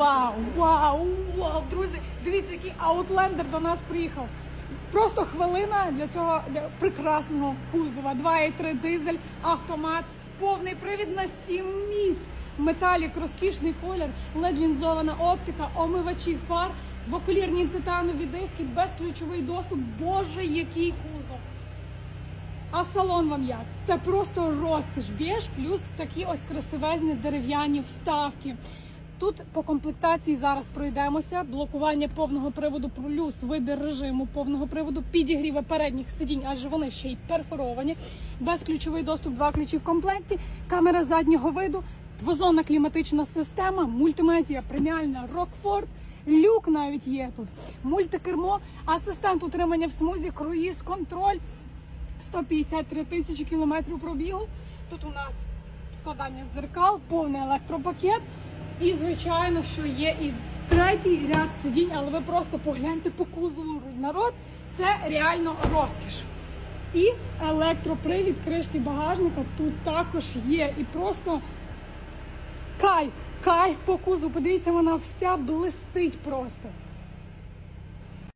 Вау, вау, вау! Друзі, дивіться, який аутлендер до нас приїхав. Просто хвилина для цього для прекрасного кузова. 2,3 дизель, автомат, повний привід на 7 місць. Металік, розкішний колір, лед-лінзована оптика, омивачі фар, двоколірні титанові диски, безключовий доступ. Боже, який кузов! А салон вам як? Це просто розкіш. Біж плюс такі ось красивезні дерев'яні вставки. Тут по комплектації зараз пройдемося. Блокування повного приводу плюс вибір режиму повного приводу, підігріви передніх сидінь, адже вони ще й перфоровані. Безключовий доступ, два ключі в комплекті, камера заднього виду, двозонна кліматична система, мультимедіа, преміальна Рокфорд. Люк навіть є тут, мультикермо, асистент утримання в смузі, круїз, контроль. 153 тисячі кілометрів пробігу. Тут у нас складання дзеркал, повний електропакет. І, звичайно, що є і третій ряд сидінь, але ви просто погляньте по кузову народ. Це реально розкіш. І електропривід кришки багажника тут також є. І просто кайф, кайф по кузову. Подивіться, вона вся блистить просто.